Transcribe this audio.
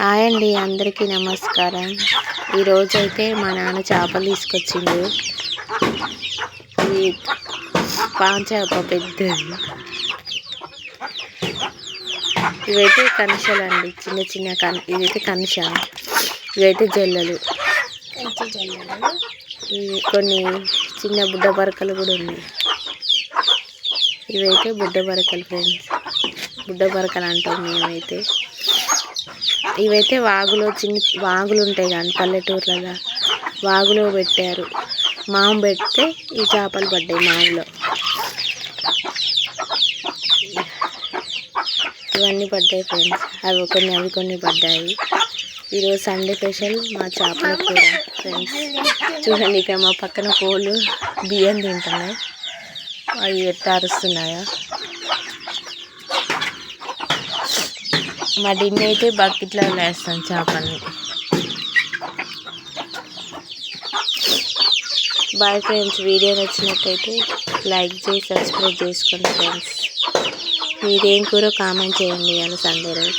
Hi అండి అందరికీ నమస్కారం. ఈరోజు అయితే మా నాన్న చేపలు తీసుకొచ్చిండు. ఇది పాన్ చేప పెద్దది ఇవైతే కనిషలు అండి చిన్న చిన్న కన్ ఇదైతే కనిష. ఇవైతే జల్లలు. ఇవి కొన్ని చిన్న బుడ్డ బరకలు కూడా ఉన్నాయి. ఇవైతే బుడ్డ బరకలు ఫ్రెండ్స్. బుడ్డ బరకలు అంటాం మేమైతే. ఇవైతే వాగులో చిన్న వాగులు ఉంటాయి కానీ పల్లెటూర్లలో వాగులో పెట్టారు. మాం పెడితే ఈ చేపలు పడ్డాయి మాగులో ఇవన్నీ పడ్డాయి ఫ్రెండ్స్ అవి కొన్ని అవి కొన్ని పడ్డాయి. ఈరోజు సండే స్పెషల్ మా చేపల కూర ఫ్రెండ్స్ చూడండి ఇక్కడ మా పక్కన కోళ్ళు బియ్యం తింటున్నాయి. అవి ఎట్లా అరుస్తున్నాయా. మా డిన్ని అయితే బకెట్లో వేస్తాం చేపల్ని. బాయ్ ఫ్రెండ్స్ వీడియో నచ్చినట్టయితే లైక్ చేసి సబ్స్క్రైబ్ చేసుకోండి ఫ్రెండ్స్. మీరేం కూర కామెంట్ చేయండి అని సండే రోజు